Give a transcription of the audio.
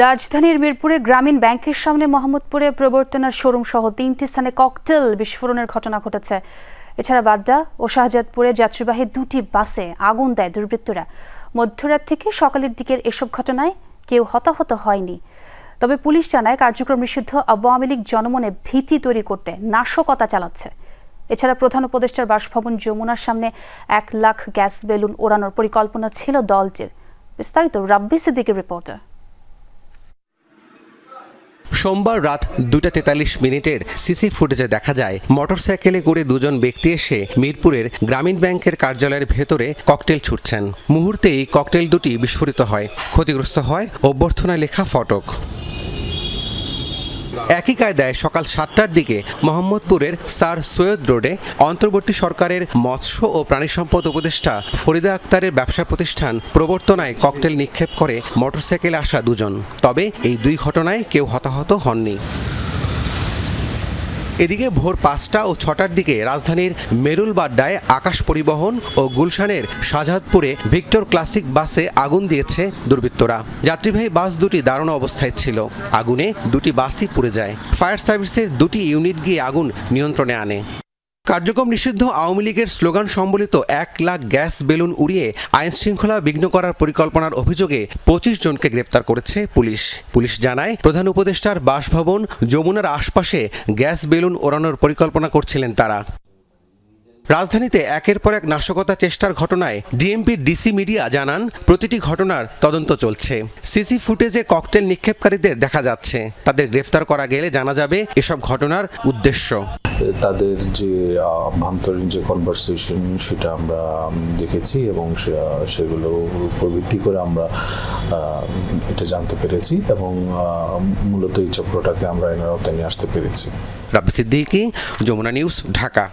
রাজধানীর মিরপুরে গ্রামীণ ব্যাংকের সামনে মোহাম্মদপুরে প্রবর্তনার শোরুম সহ তিনটি স্থানে ককটেল বিস্ফোরণের ঘটনা ঘটেছে। এছাড়া বাড্ডা ও শাহজাদপুরে যাত্রীবাহী দুটি বাসে আগুন দেয় দুর্বৃত্তরা। মধ্যরাত থেকে সকালের দিকের এসব ঘটনায় কেউ হতাহত হয়নি। তবে পুলিশ জানায় কার্যক্রম নিষিদ্ধ, আওয়ামী লীগ জনমনে ভীতি তৈরি করতে নাশকতা চালাচ্ছে। এছাড়া প্রধান উপদেষ্টার বাসভবন যমুনার সামনে এক লাখ গ্যাস বেলুন ওড়ানোর পরিকল্পনা ছিল দলটির। বিস্তারিত রাব্বি সিদ্দিকের রিপোর্টার সোমবার রাত দুটা তেতাল্লিশ মিনিটের সিসি ফুটেজে দেখা যায়, মোটরসাইকেলে করে দুজন ব্যক্তি এসে মিরপুরের গ্রামীণ ব্যাংকের কার্যালয়ের ভেতরে ককটেল ছুটছেন। মুহূর্তেই ককটেল দুটি বিস্ফোরিত হয়, ক্ষতিগ্রস্ত হয় অভ্যর্থনা লেখা ফটক। একই কায়দায় সকাল সাতটার দিকে মোহাম্মদপুরের স্যার সৈয়দ রোডে অন্তর্বর্তী সরকারের মৎস্য ও প্রাণী সম্পদ উপদেষ্টা ফরিদা আক্তারের ব্যবসা প্রতিষ্ঠান প্রবর্তনায় ককটেল নিক্ষেপ করে মোটরসাইকেলে আসা দুজন। তবে এই দুই ঘটনায় কেউ হতাহত হননি। এদিকে ভোর পাঁচটা ও ছটার দিকে রাজধানীর মেরুল বাড্ডায় আকাশ পরিবহন ও গুলশানের শাহজাদপুরে ভিক্টর ক্লাসিক বাসে আগুন দিয়েছে দুর্বৃত্তরা। যাত্রীবাহী বাস দুটি দারুণ অবস্থায় ছিল। আগুনে দুটি বাসই পুড়ে যায়। ফায়ার সার্ভিসের দুটি ইউনিট গিয়ে আগুন নিয়ন্ত্রণে আনে। কার্যক্রম নিষিদ্ধ আওয়ামী লীগের স্লোগান সম্বলিত এক লাখ গ্যাস বেলুন উড়িয়ে আইন শৃঙ্খলা বিঘ্ন করার পরিকল্পনার অভিযোগে পঁচিশ জনকে গ্রেপ্তার করেছে পুলিশ। পুলিশ জানায়, প্রধান উপদেষ্টার বাসভবন যমুনার আশপাশে গ্যাস বেলুন ওড়ানোর পরিকল্পনা করছিলেন তারা। রাজধানীতে একের পর এক নাশকতা চেষ্টার ঘটনায় ডিএমপির ডিসি মিডিয়া জানান, প্রতিটি ঘটনার তদন্ত চলছে। সিসি ফুটেজে ককটেল নিক্ষেপকারীদের দেখা যাচ্ছে। তাদের গ্রেফতার করা গেলে জানা যাবে এসব ঘটনার উদ্দেশ্য। তাদের যে আভ্যন্তরীণ যে কনভারসেশন সেটা আমরা দেখেছি এবং সেগুলো উপর ভিত্তি করে আমরা এটা জানতে পেরেছি এবং মূলত এই চক্রটাকে আমরা এনার আওতায় নিয়ে আসতে পেরেছি। রাব্বি সিদ্দিকী, যমুনা নিউজ, ঢাকা।